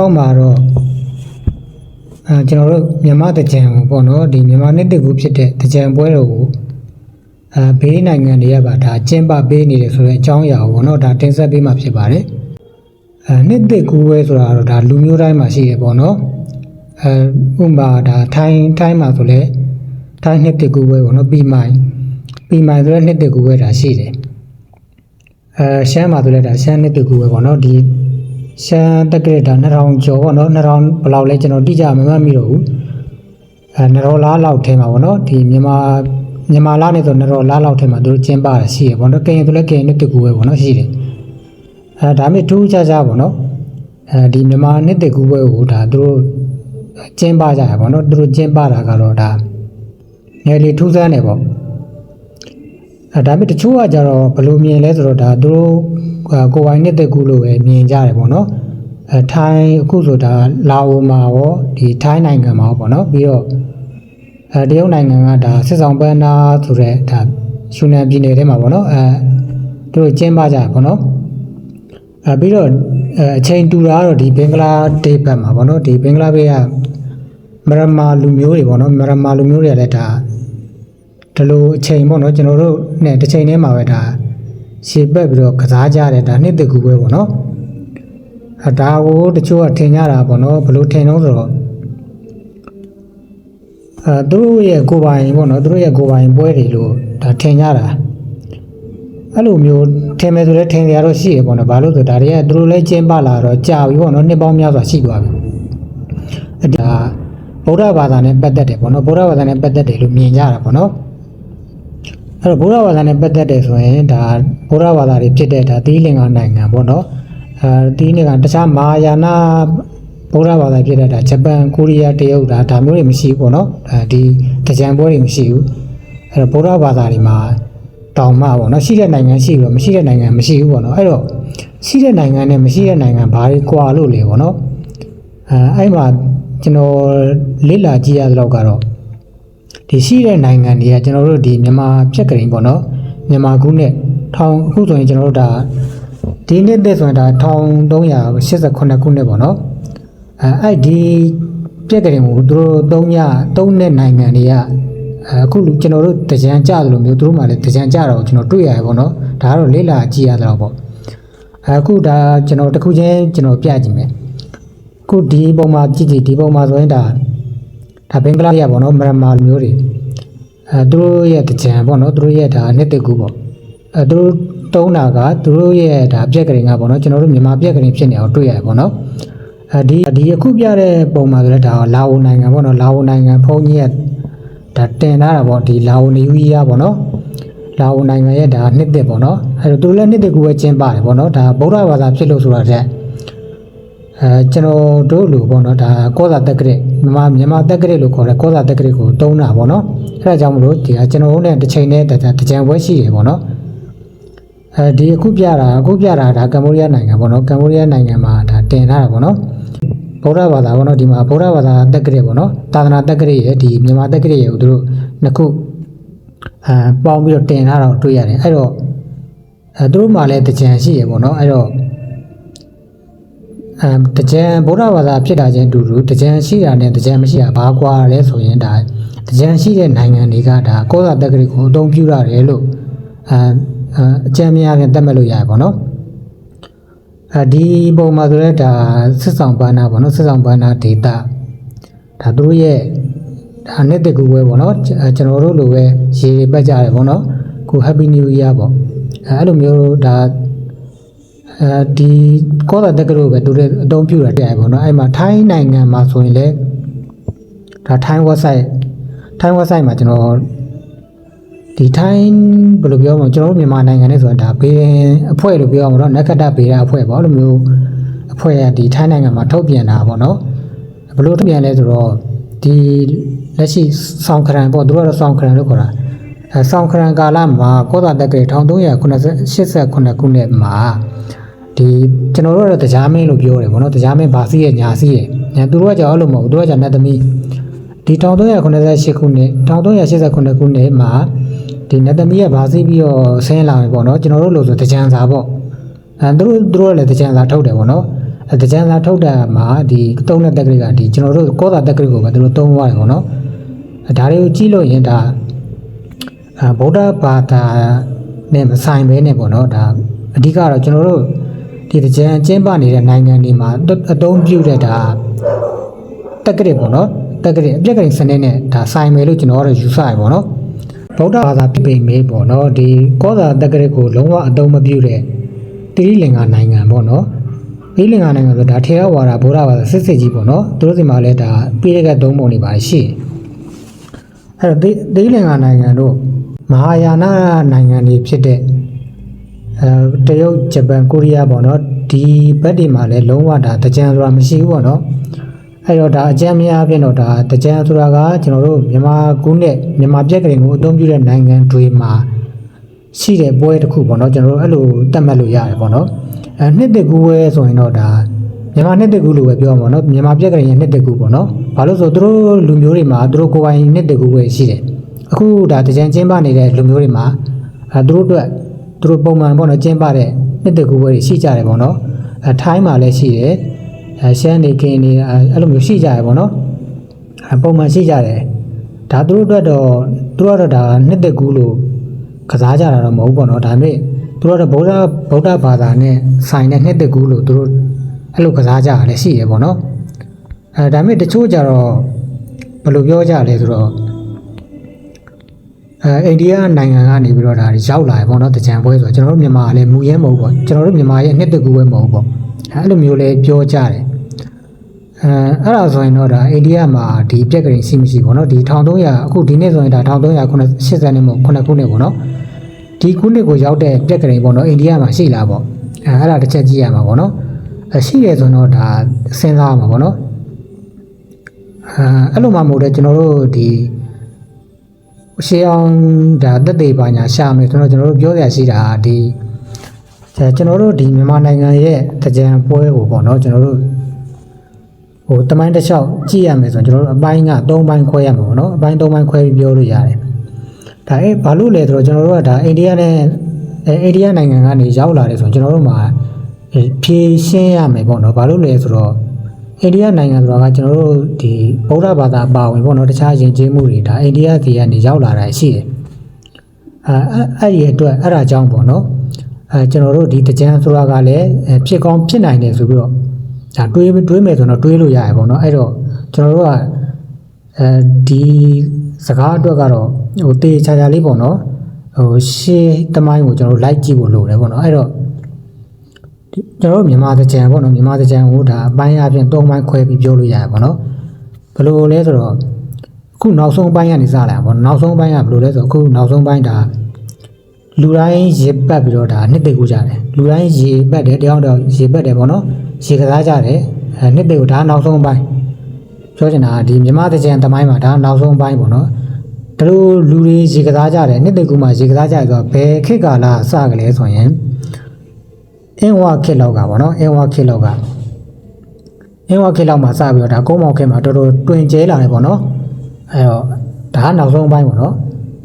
ခေါက်မှာတော့အဲကျွန်တော်တို့မြန်မာတကြံကိုပေါ့နော်ဒီမြန်မာနှစ်တကူဖြစ်တဲ့တကြံပွဲတော်ကိုအဲဘေးနိုင်ငံတွေကပါဒါကျင်းပပေးနေတယ်ဆိုတဲ့အကြောင်းအရာကိုပေါ့နော်ဒါတင်ဆက်ပေးမှာဖြစ်ပါတယ်အဲနှစ်တကူပွဲဆိုတာတော့ဒါလူမျိုးတိုင်းမှာရှိတယ်ပေါ့နော်အဲဥပမာဒါထိုင်းထိုင်းမှာဆိုလဲထိုင်းနှစ်တကူပွဲပေါ့နော်ပြီးမိုင်ပြီးမိုင်ဆိုတဲ့နှစ်တကူပွဲဒါရှိတယ်အဲရှမ်းမှာဆိုလဲဒါရှမ်းနှစ်တကူပွဲပေါ့နော်ဒီ ရှမ်းတက္ကရာဒါ2000ကျော်ပေါ့နော်2000ဘယ်လောက်လဲကျွန်တော်တိကျမမှတ်မိတော့ဘူးအဲ2000လားလောက်ထဲမှာပေါ့နော်ဒီမြန်မာမြန်မာလားနဲ့ဆို2000လားလောက်ထဲမှာသူတို့ကျင်းပတာရှိရပေါ့နော်ကရင်ဆိုလည်းကရင်နှစ်တကူပဲပေါ့နော်ရှိတယ်အဲဒါမဲ့ထူးခြားခြားပေါ့နော်အဲဒီမြန်မာနှစ်တကူပွဲကိုဒါသူတို့ကျင်းပကြရပေါ့နော်သူတို့ကျင်းပတာကတော့ဒါငယ်လေးထူးဆန်းတယ်ပေါ့အဲဒါပေမဲ့တချို့ကကြတော့ဘယ်လိုမြင်လဲဆိုတော့ဒါသူတို့ ကိုယ်ပိုင်နှစ်သက်ကူလို့ပဲမြင်ကြတယ်ပေါ့နော်အဲထိုင်းအခုဆိုတာလာအိုမှာရောဒီထိုင်းနိုင်ငံမှာရောပေါ့နော်ပြီးတော့အဲတရုတ်နိုင်ငံကဒါစစ်ဆောင်ပန်းနာဆိုတဲ့ဒါယူနန်ပြည်နယ်ထဲမှာပေါ့နော်အဲသူတို့ကျင်းပကြတယ်ပေါ့နော်အဲပြီးတော့အဲအချိန်တူတာကတော့ဒီဘင်္ဂလားဒေ့ရှ်ဘက်မှာပေါ့နော်ဒီဘင်္ဂလားဒေ့ရှ်ကမရမာလူမျိုးတွေပေါ့နော်မရမာလူမျိုးတွေကလည်းဒါဒီလိုအချိန်ပေါ့နော်ကျွန်တော်တို့နဲ့တစ်ချိန်တည်းမှာပဲဒါ ရှေ့ပက်ပြီးတော့ကစားကြတယ်ဒါနှစ်တကူပဲပေါ့နော်အဲဒါကိုတချို့ကထင်ကြတာပေါ့နော်ဘယ်လိုထင်တော့ဆိုတော့အဲသူတို့ရဲ့ကိုယ်ပိုင်ပေါ့နော်သူတို့ရဲ့ကိုယ်ပိုင်ပွဲတွေလို့ဒါထင်ကြတာအဲ့လိုမျိုးထင်မယ်ဆိုလည်းထင်ကြရတော့ရှိရပေါ့နော်ဘာလို့ဆိုဒါတွေကသူတို့လည်းကျင်းပလာတော့ကြာပြီပေါ့နော်နှစ်ပေါင်းများစွာရှိသွားပြီအဲ့ဒါဗုဒ္ဓဘာသာနဲ့ပတ်သက်တယ်ပေါ့နော်ဗုဒ္ဓဘာသာနဲ့ပတ်သက်တယ်လို့မြင်ကြတာပေါ့နော် အဲ့တော့ဘုရားဘာသာနဲ့ပတ်သက်တယ်ဆိုရင်ဒါဘုရားဘာသာတွေဖြစ်တဲ့ဒါသီးလင်္ကာနိုင်ငံပေါ့နော်အဲသီးလင်္ကာတခြားမာယာနာဘုရားဘာသာဖြစ်တဲ့ဒါဂျပန်ကိုရီးယားတရုတ်ဒါဒါမျိုးတွေမရှိဘူးပေါ့နော်အဲဒီတကြံပွဲတွေမရှိဘူးအဲ့တော့ဘုရားဘာသာတွေမှာတောင်မှပေါ့နော်ရှိတဲ့နိုင်ငံရှိပြီးတော့မရှိတဲ့နိုင်ငံမရှိဘူးပေါ့နော်အဲ့တော့ရှိတဲ့နိုင်ငံနဲ့မရှိတဲ့နိုင်ငံဘာတွေကွာလို့လဲပေါ့နော်အဲအဲ့မှာကျွန်တော်လေ့လာကြည့်ရသလောက်ကတော့ ဒီရှိတဲ့နိုင်ငံတွေကကျွန်တော်တို့ဒီမြန်မာဖြက်ကလေးပေါ့နော်မြန်မာခုနဲ့ထောင်အခုဆိုရင်ကျွန်တော်တို့ဒါဒီနှစ်သက်ဆိုရင်ဒါ1388ခုနှစ်ပေါ့နော်အဲအဲ့ဒီဖြက်ကလေးကိုသူတို့3ည3နှစ်နိုင်ငံတွေကအခုကျွန်တော်တို့တကြံကြတယ်လို့မျိုးသူတို့မှလည်းတကြံကြတော့ကျွန်တော်တွေ့ရတယ်ပေါ့နော်ဒါကတော့လေးလာကြည့်ရတော့ပေါ့အခုဒါကျွန်တော်တစ်ခုချင်းကျွန်တော်ပြကြည့်မယ်အခုဒီပုံမှာကြည့်ကြည့်ဒီပုံမှာဆိုရင်ဒါ ဒါဘင်္ဂလားရပေါ့နော်မရမာလူမျိုးတွေအဲသူတို့ရဲ့တကြံပေါ့နော်သူတို့ရဲ့ဒါနှစ်တကူပေါ့အဲသူတို့တုံးတာကသူတို့ရဲ့ဒါပြက်ကလေးကပေါ့နော်ကျွန်တော်တို့မြန်မာပြက်ကလေးဖြစ်နေအောင်တွေ့ရတယ်ပေါ့နော်အဲဒီဒီအခုပြတဲ့ပုံမှာဆိုလည်းဒါလာအိုနိုင်ငံပေါ့နော်လာအိုနိုင်ငံဖုန်းကြီးရဲ့ဒါတင်ထားတာပေါ့ဒီလာအိုနေဦးကြီးရပေါ့နော်လာအိုနိုင်ငံရဲ့ဒါနှစ်သက်ပေါ့နော်အဲတော့သူတို့လည်းနှစ်သက်ကူပဲကျင်းပါတယ်ပေါ့နော်ဒါဗုဒ္ဓဘာသာဖြစ်လို့ဆိုတာတဲ့အဲကျွန်တော်တို့လူပေါ့နော်ဒါကောသာတက္ကရ မြန်မာမြန်မာတက္ကရလို့ခေါ်တဲ့ကောသာတက္ကရကိုတုံးတာပေါ့နော်အဲဒါကြောင့်မလို့ဒီကကျွန်တော်တို့နဲ့တစ်ချိန်နဲ့တကြံပွဲရှိတယ်ပေါ့နော်အဲဒီအခုပြတာအခုပြတာဒါကမ္ဘောဒီးယားနိုင်ငံပေါ့နော်ကမ္ဘောဒီးယားနိုင်ငံမှာဒါတင်ထားတာပေါ့နော်ဗုဒ္ဓဘာသာပေါ့နော်ဒီမှာဗုဒ္ဓဘာသာတက္ကရပေါ့နော်သာသနာတက္ကရရဲ့ဒီမြန်မာတက္ကရရဲ့ကိုတို့နှစ်ခုအဲပေါင်းပြီးတော့တင်ထားတာကိုတွေ့ရတယ်အဲ့တော့အဲတို့မှလည်းတကြံရှိရပေါ့နော်အဲ့တော့ အဲတကြံဗုဒ္ဓဘာသာဖြစ်တာချင်းအတူတူတကြံရှိတာနဲ့တကြံမရှိတာဘာကွာလဲဆိုရင်ဒါတကြံရှိတဲ့နိုင်ငံတွေကဒါကောသာတက္ကရီကိုအသုံးပြုရတယ်လို့အဲအကြံများဖြင့်သတ်မှတ်လို့ရတယ်ပေါ့နော်အဲဒီပုံမှာဆိုတော့ဒါစစ်ဆောင်ပန်းနာပေါ့နော်စစ်ဆောင်ပန်းနာဒေတာဒါသူတို့ရဲ့ဒါနှစ်တကူပဲပေါ့နော်ကျွန်တော်တို့လိုပဲရေပတ်ကြတယ်ပေါ့နော်ခု Happy New Year ပေါ့အဲအဲ့လိုမျိုးဒါ အဲဒီကောသာတက္ကသိုလ်ပဲတူတဲ့အသုံးပြုတာတရားပေါ့နော်အဲ့မှာထိုင်းနိုင်ငံမှာဆိုရင်လည်းဒါထိုင်း website ထိုင်း website မှာကျွန်တော်ဒီထိုင်းဘယ်လိုပြောမလဲကျွန်တော်တို့မြန်မာနိုင်ငံနဲ့ဆိုတာဒါဘေးအဖွဲ့လို့ပြောရမှာတော့နက္ခတ္တဘေးရအဖွဲ့ပေါ့အဲ့လိုမျိုးအဖွဲ့ကဒီထိုင်းနိုင်ငံမှာထုတ်ပြန်တာပေါ့နော်ဘယ်လိုထုတ်ပြန်လဲဆိုတော့ဒီလက်ရှိဆောင်းခရန်ပေါ့သူတို့ကတော့ဆောင်းခရန်လို့ခေါ်တာအဲဆောင်းခရန်ကာလမှာကောသာတက္ကသိုလ်1389ခုနှစ်မှာ ဒီကျွန်တော်တို့ကတော့တရားမင်းလို့ပြောတယ်ဗောနော်တရားမင်းဗာစီးရဲ့ညာစီးရဲ့ညာသူတို့ကကြောက်လို့မဟုတ်ဘူးသူတို့ကကြောင့်နတ်သမီးဒီ1388ခုနှစ်1389ခုနှစ်မှာဒီနတ်သမီးရဲ့ဗာစီးပြီးတော့ဆင်းလာပြီဗောနော်ကျွန်တော်တို့လို့ဆိုတရားစာဗောအဲသူတို့သူတို့ကလည်းတရားစာထုတ်တယ်ဗောနော်အဲတကြံသာထုတ်တာမှာဒီသုံးတဲ့တက်ကလေးကဒီကျွန်တော်တို့ကောသာတက်ကလေးကိုပဲသူတို့သုံးသွားတယ်ပေါ့နော်အဲဒါတွေကိုကြည့်လို့ရင်ဒါအဲဗုဒ္ဓဘာသာနဲ့မဆိုင်ဘဲနဲ့ပေါ့နော်ဒါအဓိကတော့ကျွန်တော်တို့ ဒီတကြံကျင်းပနေတဲ့နိုင်ငံတွေမှာအသုံးပြုတဲ့ဒါတက်ကလေးပေါ့နော်တက်ကလေးအပြက်ကလေးစနစ်နဲ့ဒါဆိုင်မယ်လို့ကျွန်တော်ကတော့ယူဆရပေါ့နော်ဗုဒ္ဓဘာသာပြပိမေးပေါ့နော်ဒီကောသာတက်ကလေးကိုလုံးဝအသုံးမပြုတဲ့တိရိလင်္ကာနိုင်ငံပေါ့နော်ပိလင်္ကာနိုင်ငံဆိုဒါထေရဝါဒဗုဒ္ဓဘာသာစစ်စစ်ကြီးပေါ့နော်သူတို့စီမှာလည်းဒါပိရကတ်သုံးပုံတွေပါရှိတယ်အဲ့တော့ပိလင်္ကာနိုင်ငံတို့မဟာယာနနိုင်ငံတွေဖြစ်တဲ့အဲ တရုတ်ဂျပန်ကိုရီးယားပေါ့နော်ဒီဘက်တွေမှာလည်းလုံးဝဒါတကြံဆိုတာမရှိဘူးပေါ့နော်အဲ့တော့ဒါအကြမ်းများအပြင်တော့ဒါတကြံဆိုတာကကျွန်တော်တို့မြန်မာကူးနဲ့မြန်မာပြက်ကလေးကိုအသုံးပြုတဲ့နိုင်ငံတွေမှာရှိတဲ့ပွဲတစ်ခုပေါ့နော်ကျွန်တော်တို့အဲ့လိုတတ်မှတ်လို့ရတယ်ပေါ့နော်အဲနှစ်သက်ကူဝဲဆိုရင်တော့ဒါမြန်မာနှစ်သက်ကူလို့ပဲပြောမှာပေါ့နော်မြန်မာပြက်ကလေးရဲ့နှစ်သက်ကူပေါ့နော်ဘာလို့ဆိုသူတို့လူမျိုးတွေမှာသူတို့ကိုယ်ပိုင်နှစ်သက်ကူဝဲရှိတယ်အခုဒါတကြံကျင်းပနေတဲ့လူမျိုးတွေမှာအဲသူတို့အတွက် သူတို့ပုံမှန်ပေါ့နော်ကျင်းပတဲ့နှစ်သက်ကူဝဲတွေရှိကြတယ်ပေါ့နော်အဲထိုင်းမှာလည်းရှိတယ်အဲရှမ်းနေကင်းနေအဲအဲ့လိုမျိုးရှိကြတယ်ပေါ့နော်အဲပုံမှန်ရှိကြတယ်ဒါသူတို့အတွက်တော့သူတို့ကတော့ဒါနှစ်သက်ကူလို့ကစားကြတာတော့မဟုတ်ဘူးပေါ့နော်ဒါပေမဲ့သူတို့ကတော့ဗုဒ္ဓဗုဒ္ဓဘာသာနဲ့ဆိုင်တဲ့နှစ်သက်ကူလို့သူတို့အဲ့လိုကစားကြရလဲရှိတယ်ပေါ့နော်အဲဒါပေမဲ့တချို့ကြတော့ဘယ်လိုပြောကြလဲဆိုတော့ အဲအိန္ဒိယနိုင်ငံကနေပြီးတော့ဒါရောက်လာတယ်ပေါ့နော်တကြံပွဲဆိုတော့ကျွန်တော်တို့မြန်မာကလည်းမူရဲမဟုတ်ပေါ့ကျွန်တော်တို့မြန်မာရဲ့နှစ်သက်ကူပဲမဟုတ်ပေါ့အဲအဲ့လိုမျိုးလဲပြောကြတယ်အဲအဲ့ဒါဆိုရင်တော့ဒါအိန္ဒိယမှာဒီပြက်ကလေးရှိမရှိပေါ့နော်ဒီ1300အခုဒီနေ့ဆိုရင်ဒါ1380နဲ့မဟုတ်9ခုနှစ်ပေါ့နော်ဒီခုနှစ်ကိုရောက်တဲ့ပြက်ကလေးပေါ့နော်အိန္ဒိယမှာရှိလားပေါ့အဲအဲ့ဒါတစ်ချက်ကြည့်ရမှာပေါ့နော်အဲရှိရဆိုတော့ဒါစဉ်းစားမှာပေါ့နော်အဲအဲ့လိုမှမဟုတ်တဲ့ကျွန်တော်တို့ဒီ ရှေးအောင်ဒါတက်သေးပါညာရှာမယ်ဆိုတော့ကျွန်တော်တို့ပြောရရှိတာဒီကျွန်တော်တို့ဒီမြန်မာနိုင်ငံရဲ့တကြံပွဲကိုပေါ့နော်ကျွန်တော်တို့ဟိုတမိုင်းတစ်လျှောက်ကြည့်ရမယ်ဆိုတော့ကျွန်တော်တို့အပိုင်းက3ပိုင်းခွဲရမှာပေါ့နော်အပိုင်း3ပိုင်းခွဲပြီးပြောလို့ရတယ်ဒါအဲဘာလို့လဲဆိုတော့ကျွန်တော်တို့ကဒါအိန္ဒိယနဲ့အဲအိန္ဒိယနိုင်ငံကနေရောက်လာတယ်ဆိုတော့ကျွန်တော်တို့မှာအဲဖြည့်ရှင်းရမယ်ပေါ့နော်ဘာလို့လဲဆိုတော့ အိန္ဒိယနိုင်ငံဆိုတာကကျွန်တော်တို့ဒီဗုဒ္ဓဘာသာအပါဝင်ပေါ့နော်တခြားယဉ်ကျေးမှုတွေဒါအိန္ဒိယပြည်ကနေရောက်လာတာရှိတယ်အဲအဲ့ဒီအတွက်အဲ့ဒါကြောင့်ပေါ့နော်အဲကျွန်တော်တို့ဒီတကြံဆိုတာကလည်းအဲဖြစ်ကောင်းဖြစ်နိုင်တယ်ဆိုပြီးတော့ဒါတွေးတွေးမယ်ဆိုတော့တွေးလို့ရတယ်ပေါ့နော်အဲ့တော့ကျွန်တော်တို့ကအဲဒီစကားအတွက်ကတော့ဟိုတေချာချာလေးပေါ့နော်ဟိုရှေးတမိုင်းကိုကျွန်တော်တို့လိုက်ကြည့်ဖို့လိုတယ်ပေါ့နော်အဲ့တော့ဒီ ကျွန်တော်တို့မြန်မာတကြံပေါ့နော်မြန်မာတကြံကိုဒါအပိုင်းအပြင်၃ပိုင်းခွဲပြီးပြောလို့ရတယ်ပေါ့နော်ဘယ်လိုလဲဆိုတော့အခုနောက်ဆုံးပိုင်းကနေစလာပေါ့နောက်ဆုံးပိုင်းကဘယ်လိုလဲဆိုတော့အခုနောက်ဆုံးပိုင်းဒါလူတိုင်းရေပတ်ပြီးတော့ဒါနှစ်သိကူကြတယ်လူတိုင်းရေပတ်တယ်တယောက်တော့ရေပတ်တယ်ပေါ့နော်ရေကစားကြတယ်အဲနှစ်သိကူဒါနောက်ဆုံးပိုင်းပြောချင်တာကဒီမြမတကြံတမိုင်းမှာဒါနောက်ဆုံးပိုင်းပေါ့နော်ဒါလိုလူတွေရေကစားကြတယ်နှစ်တကူမှာရေကစားကြတယ်ဆိုတော့ဘယ်ခေတ်ကာလစကလဲဆိုရင် အင်းဝခေတ်လောက်ကပေါ့နော်အင်းဝခေတ်လောက်ကအင်းဝခေတ်လောက်မှာစပြီးတော့ဒါကုန်းမောင်ခေတ်မှာတော်တော်တွင်ကျဲလာတယ်ပေါ့နော်အဲတော့ဒါကနောက်ဆုံးပိုင်းပေါ့နော်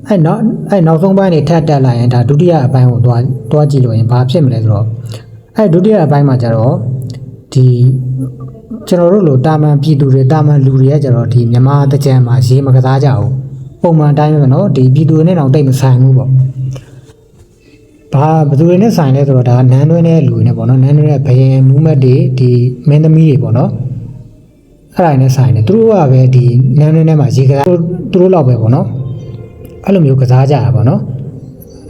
အဲနောက်အဲနောက်ဆုံးပိုင်းနေထပ်တက်လာရင်ဒါဒုတိယအပိုင်းကိုသွားသွားကြည့်လို့ရင်ဘာဖြစ်မလဲဆိုတော့အဲဒုတိယအပိုင်းမှာကျတော့ဒီကျွန်တော်တို့လိုတာမန်ပြည်သူတွေတာမန်လူတွေကကျတော့ဒီမြန်မာတကြံမှာရေးမကစားကြဘူးပုံမှန်အတိုင်းပဲနော်ဒီပြည်သူတွေနဲ့တော့တိတ်မဆိုင်ဘူးပေါ့ ဘာဘယ်သူတွေနဲ့ဆိုင်လဲဆိုတော့ဒါနန်းတွင်းတဲ့လူတွေနဲ့ပေါ့နော်နန်းတွင်းတဲ့ဘယင်မူးမတ်တွေဒီမင်းသမီးတွေပေါ့နော်အဲ့ဒါနဲ့ဆိုင်တယ်သူတို့ကပဲဒီနန်းတွင်းထဲမှာရေကစားသူတို့လောက်ပဲပေါ့နော်အဲ့လိုမျိုးကစားကြတာပေါ့နော်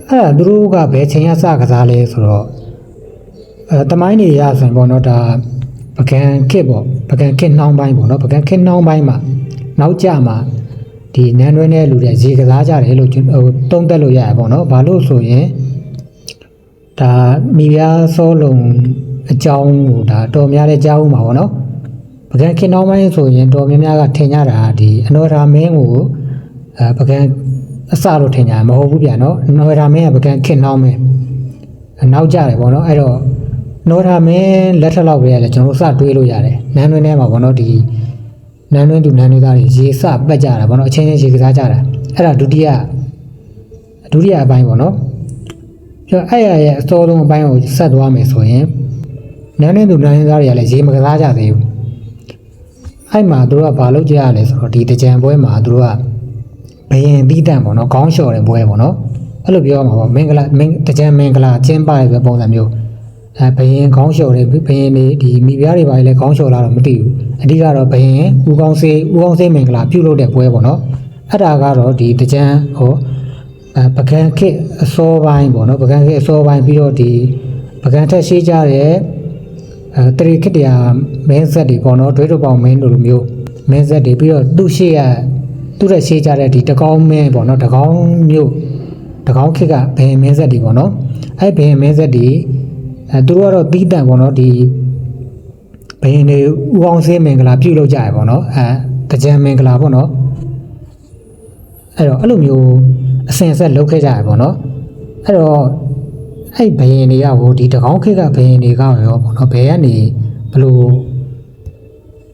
အဲ့ဒါသူတို့ကဘယ်ချိန်ကစကစားလဲဆိုတော့အဲတမိုင်းတွေရဆိုရင်ပေါ့နော်ဒါပကံခစ်ပေါ့ပကံခစ်နှောင်းပိုင်းပေါ့နော်ပကံခစ်နှောင်းပိုင်းမှာနောက်ကြမှာဒီနန်းတွင်းတဲ့လူတွေရေကစားကြတယ်လို့ကျွန်ဟိုတုံးတက်လို့ရရပေါ့နော်ဘာလို့ဆိုရင် ဒါမိဖုရားစောလုံအကြောင်းကိုဒါတော်များတဲ့ကြားဦးမှာပေါ့နော်ပကံခစ်နှောင်းပိုင်းဆိုရင်တော်များများကထင်ကြတာဒီအနောရာမင်းကိုအဲပကံအစလို့ထင်ကြမဟုတ်ဘူးဗျာနော်အနောရာမင်းကပကံခစ်နှောင်းပဲနောက်ကြတယ်ပေါ့နော်အဲ့တော့နော်ထာမင်းလက်ထက်လောက်ပဲရလဲကျွန်တော်တို့စတွေးလို့ရတယ်နန်းတွင်းထဲမှာဗောနော်ဒီနန်းတွင်းသူနန်းတွင်းသားတွေရေစပက်ကြတာဗောနော်အချင်းချင်းရေကစားကြတာအဲ့ဒါဒုတိယဒုတိယအပိုင်းဗောနော် ကျွန်တော်အဲ့ရရဲ့အစောဆုံးအပိုင်းကိုဆက်သွားမယ်ဆိုရင်နန်းနေသူနန်းရင်းသားတွေကလည်းရေမကစားကြသေးဘူးအဲ့မှာသူတို့ကဘာလုပ်ကြရလဲဆိုတော့ဒီတကြံပွဲမှာသူတို့ကဘယင်ပြီးတန့်ပေါ့နော်ခေါင်းလျှော်တဲ့ပွဲပေါ့နော်အဲ့လိုပြောရမှာပေါ့မင်္ဂလာမင်တကြံမင်္ဂလာကျင်းပတဲ့ပဲပုံစံမျိုးအဲဘယင်ခေါင်းလျှော်တဲ့ဘယင်တွေဒီမိဖုရားတွေပါလေခေါင်းလျှော်လာတော့မသိဘူးအဓိကတော့ဘယင်ဦးကောင်းစေးဦးကောင်းစေးမင်္ဂလာပြုလုပ်တဲ့ပွဲပေါ့နော်အဲ့ဒါကတော့ဒီတကြံဟော အဲပကံခေတ်အစောပိုင်းပေါ့နော်ပကံခေတ်အစောပိုင်းပြီးတော့ဒီပကံထက်ရှိကြတဲ့အဲတရိခိတ္တရာမင်းဆက်တွေပေါ့နော်ဒွေးတို့ပေါင်မင်းတို့လိုမျိုးမင်းဆက်တွေပြီးတော့သူ့ရှိရသူ့ရဲ့ရှိကြတဲ့ဒီတကောင်းမင်းပေါ့နော်တကောင်းမျိုးတကောင်းခေတ်ကဘယ်မင်းဆက်တွေပေါ့နော်အဲဘယ်မင်းဆက်တွေအဲသူတို့ကတော့တီးတန့်ပေါ့နော်ဒီဘယ်နေဦးအောင်စင်းမင်္ဂလာပြုလုပ်ကြရပေါ့နော်အဲကြံမင်္ဂလာပေါ့နော်အဲ့တော့အဲ့လိုမျိုး အစင်ဆက်လုပ်ခဲ့ကြရပေါ့နော်အဲ့တော့အဲ့ဘယင်တွေကဟိုဒီတကောင်းခေတ်ကဘယင်တွေကရောပေါ့နော်ဘယ်ကနေဘလို့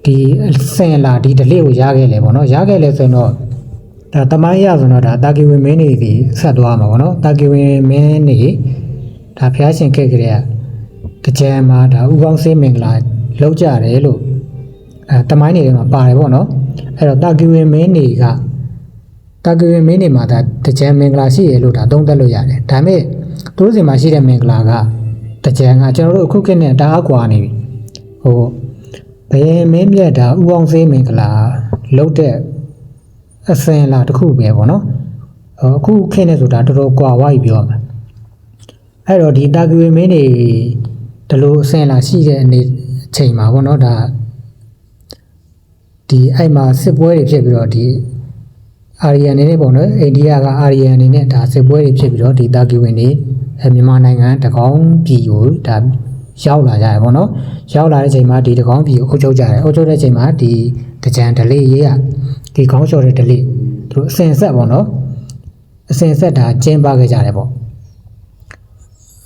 ဒီစင်လာဒီဒလေးကိုရခဲ့လေပေါ့နော်ရခဲ့လေဆိုတော့ဒါတမိုင်းရဆိုတော့ဒါတာကီဝင်မင်းနေစီဆက်သွားမှာပေါ့နော်တာကီဝင်မင်းနေဒါဖျားရှင်ခဲ့ကြတဲ့တကြံမှာဒါဥကောင်းစေးမင်္ဂလာလောက်ကြတယ်လို့အဲတမိုင်းနေမှာပါတယ်ပေါ့နော်အဲ့တော့တာကီဝင်မင်းနေက တာကီဝင်မင်းနေမှာဒါတကြံမင်္ဂလာရှိရလို့ဒါသုံးသပ်လို့ရတယ်ဒါပေမဲ့သူတို့စီမှာရှိတဲ့မင်္ဂလာကတကြံကကျွန်တော်တို့အခုခေတ်နဲ့တအားကွာနေပြီဟိုဘယ်မင်းမြတ်ဒါဥအောင်စေးမင်္ဂလာလုတ်တဲ့အစင်လာတစ်ခုပဲပေါ့နော်ဟိုအခုခေတ်နဲ့ဆိုတာတော်တော်ကွာဝါးပြီပြောမှာအဲ့တော့ဒီတာကီဝင်မင်းနေဒီလိုအစင်လာရှိတဲ့အနေအချိန်မှာပေါ့နော်ဒါဒီအဲ့မှာစစ်ပွဲတွေဖြစ်ပြီးတော့ဒီ အာရီယန်အနေနဲ့ပေါ့နော်အိန္ဒိယကအာရီယန်အနေနဲ့ဒါစစ်ပွဲတွေဖြစ်ပြီးတော့ဒီတာကီဝင်တွေအဲမြန်မာနိုင်ငံတကောင်းပြည်ကိုဒါရောက်လာကြရပေါ့နော်ရောက်လာတဲ့ချိန်မှာဒီတကောင်းပြည်ကိုအုပ်ချုပ်ကြတယ်အုပ်ချုပ်တဲ့ချိန်မှာဒီတကြံဒလေးရေးရဒီခေါင်းလျှော်တဲ့ဒလေးသူတို့အစင်ဆက်ပေါ့နော်အစင်ဆက်ဒါကျင်းပခဲ့ကြတယ်ပေါ့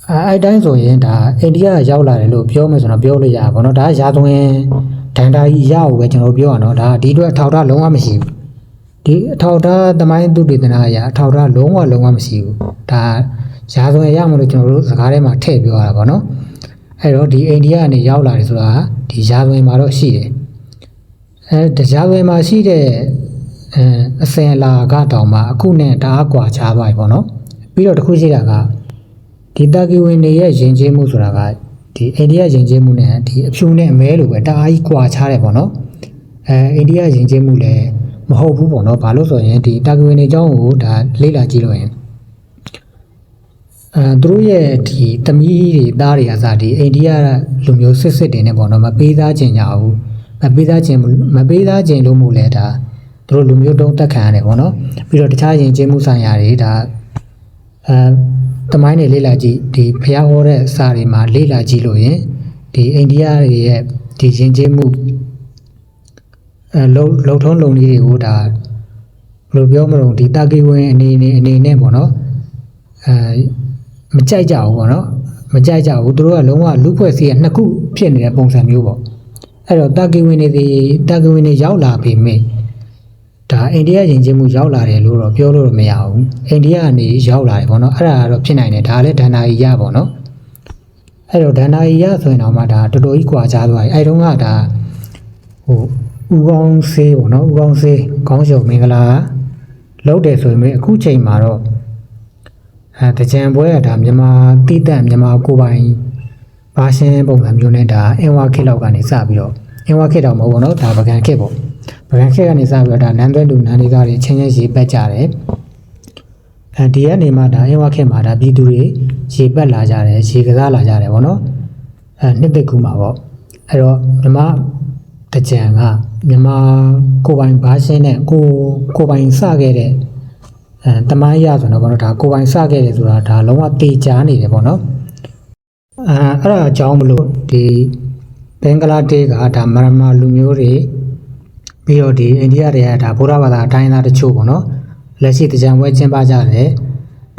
အဲအဲ့တိုင်းဆိုရင်ဒါအိန္ဒိယကရောက်လာတယ်လို့ပြောမယ်ဆိုတော့ပြောလို့ရပါဘောเนาะဒါရာသွင်းဒန်တာကြီးရအောင်ပဲကျွန်တော်ပြောရအောင်ဒါဒီအတွက်အထောက်အထားလုံးဝမရှိဘူး ဒီအထောက်အထားသမိုင်းသူတေသနာအရာအထောက်အထားလုံးဝလုံးဝမရှိဘူးဒါရာဇဝင်ရမလို့ကျွန်တော်တို့စကားထဲမှာထည့်ပြောရတာပေါ့နော်အဲ့တော့ဒီအိန္ဒိယကနေရောက်လာတယ်ဆိုတာဒီရာဇဝင်မှာတော့ရှိတယ်အဲတရားဝင်မှာရှိတဲ့အဲအစင်အလာကတောင်မှအခုနဲ့တအားကွာခြားသွားပြီပေါ့နော်ပြီးတော့တစ်ခုရှိတာကဒီတာကီဝင်တွေရဲ့ယဉ်ကျေးမှုဆိုတာကဒီအိန္ဒိယယဉ်ကျေးမှုနဲ့ဒီအဖြူနဲ့အမဲလိုပဲတအားကြီးကွာခြားတယ်ပေါ့နော်အဲအိန္ဒိယယဉ်ကျေးမှုလည်း မဟုတ်ဘူးပေါ့နော်ဘာလို့ဆိုရင်ဒီတာကီဝင်တွေအကြောင်းကိုဒါလေ့လာကြည့်လို့ရင်အဲသူတို့ရဲ့ဒီသမီးတွေသားတွေအစားဒီအိန္ဒိယလူမျိုးစစ်စစ်တွေနဲ့ပေါ့နော်မပေးသားခြင်းကြဘူးမပေးသားခြင်းမပေးသားခြင်းလို့မို့လဲဒါသူတို့လူမျိုးတုံးတက်ခံရတယ်ပေါ့နော်ပြီးတော့တခြားယဉ်ကျေးမှုဆိုင်ရာတွေဒါအဲတမိုင်းတွေလေ့လာကြည့်ဒီဖျားဟောတဲ့စာတွေမှာလေ့လာကြည့်လို့ရင်ဒီအိန္ဒိယတွေရဲ့ဒီယဉ်ကျေးမှု အဲလုံလုံထုံးလုံနည်းတွေကိုဒါဘယ်လိုပြောမလို့ဒီတာကီဝင်အနေနဲ့အနေနဲ့ပေါ့နော်အဲမကြိုက်ကြဘူးပေါ့နော်မကြိုက်ကြဘူးသူတို့ကလုံးဝလူဖွဲ့စီးရနှစ်ခုဖြစ်နေတဲ့ပုံစံမျိုးပေါ့အဲ့တော့တာကီဝင်တွေဒီတာကီဝင်တွေရောက်လာပြီမေဒါအိန္ဒိယယဉ်ကျေးမှုရောက်လာတယ်လို့တော့ပြောလို့တော့မရဘူးအိန္ဒိယကနေရောက်လာတယ်ပေါ့နော်အဲ့ဒါကတော့ဖြစ်နိုင်တယ်ဒါလည်းဒန္နာကြီးရပေါ့နော်အဲ့တော့ဒန္နာကြီးရဆိုရင်တော့မှဒါတော်တော်ကြီးကွာခြားသွားပြီအဲ့တုန်းကဒါဟို ဥကောင်းဆေးပေါ့နော်ဥကောင်းဆေးခေါင်းရှုံမင်္ဂလာလောက်တယ်ဆိုရင်အခုချိန်မှာတော့အဲတကြံပွဲကဒါမြန်မာတိတက်မြန်မာကိုပိုင်ဘာရှင်းပုံစံမျိုးနဲ့ဒါအင်ဝါခေတ်လောက်ကနေစပြီးတော့အင်ဝါခေတ်တော့မဟုတ်ဘူးနော်ဒါပကံခေတ်ပေါ့ပကံခေတ်ကနေစပြီးတော့ဒါနန်းသွဲလူနန်းလေးသားတွေချင်းချင်းရေးပတ်ကြတယ်အဲဒီကနေမှဒါအင်ဝါခေတ်မှာဒါပြည်သူတွေရေပတ်လာကြတယ်ရေကစားလာကြတယ်ပေါ့နော်အဲနှစ်သက်ကူမှာပေါ့အဲ့တော့မြမတကြံက မြန်မာကိုပိုင်ဘာရှင်းနဲ့ကိုကိုပိုင်စခဲ့တဲ့အဲတမိုင်းရဆိုတော့ဗောနော်ဒါကိုပိုင်စခဲ့တယ်ဆိုတာဒါလုံးဝတေချာနေတယ်ဗောနော်အဲအဲ့ဒါအကြောင်းမလို့ဒီဘင်္ဂလားဒေ့ရှ်ကဒါမရမာလူမျိုးတွေပြီးတော့ဒီအိန္ဒိယတွေကဒါဗုဒ္ဓဘာသာအတိုင်းသားတချို့ဗောနော်လက်ရှိတကြံပွဲကျင်းပကြတယ်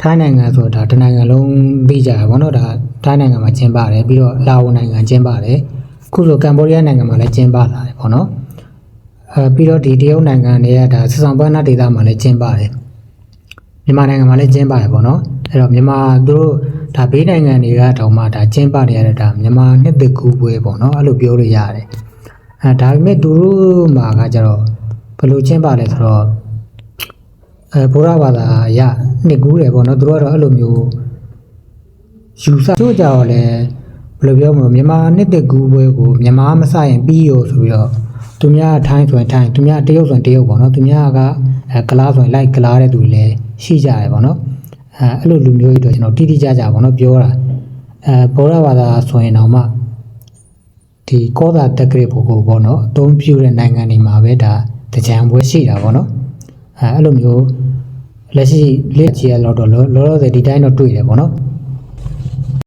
ထိုင်းနိုင်ငံဆိုတာတနိုင်ငံလုံးပြီးကြရပါတော့ဒါထိုင်းနိုင်ငံမှာကျင်းပတယ်ပြီးတော့လာအိုနိုင်ငံကျင်းပတယ်အခုဆိုကမ်ဘောဒီးယားနိုင်ငံမှာလည်းကျင်းပလာတယ်ပေါ့နော် အဲပြီးတော့ဒီတရုတ်နိုင်ငံတွေကဒါစဆောင်ပန်းနာဒေသမှာလည်းကျင်းပတယ်မြန်မာနိုင်ငံမှာလည်းကျင်းပါတယ်ပေါ့နော်အဲ့တော့မြန်မာသူတို့ဒါဘေးနိုင်ငံတွေကတောင်မှဒါကျင်းပနေရတဲ့ဒါမြန်မာနှစ်သက်ကူးပွဲပေါ့နော်အဲ့လိုပြောလို့ရတယ်အဲဒါပေမဲ့သူတို့မှာကကျတော့ဘယ်လိုကျင်းပလဲဆိုတော့အဲဘုရားဘာသာအရနှစ်ကူးတယ်ပေါ့နော်သူတို့ကတော့အဲ့လိုမျိုးယူဆတို့ကြတော့လေဘယ်လိုပြောမလို့မြန်မာနှစ်သက်ကူးပွဲကိုမြန်မာမစရင်ပြီးရောဆိုပြီးတော့ သူများထိုင်းဆိုရင်ထိုင်းသူများတရုတ်ဆိုရင်တရုတ်ပေါ့နော်သူများကအဲကလားဆိုရင်လိုက်ကလားတဲ့သူတွေလည်းရှိကြတယ်ပေါ့နော်အဲအဲ့လိုလူမျိုးတွေတော့ကျွန်တော်တိတိကျကျပေါ့နော်ပြောတာအဲဘောရဘာသာဆိုရင်တော့မှဒီကောသာတက္ကရာဘုကိုပေါ့နော်အသုံးပြုတဲ့နိုင်ငံတွေမှာပဲဒါတကြံပွဲရှိတာပေါ့နော်အဲအဲ့လိုမျိုးလက်ရှိလက်ချီရတော့လောလောဆယ်ဒီတိုင်းတော့တွေ့တယ်ပေါ့နော်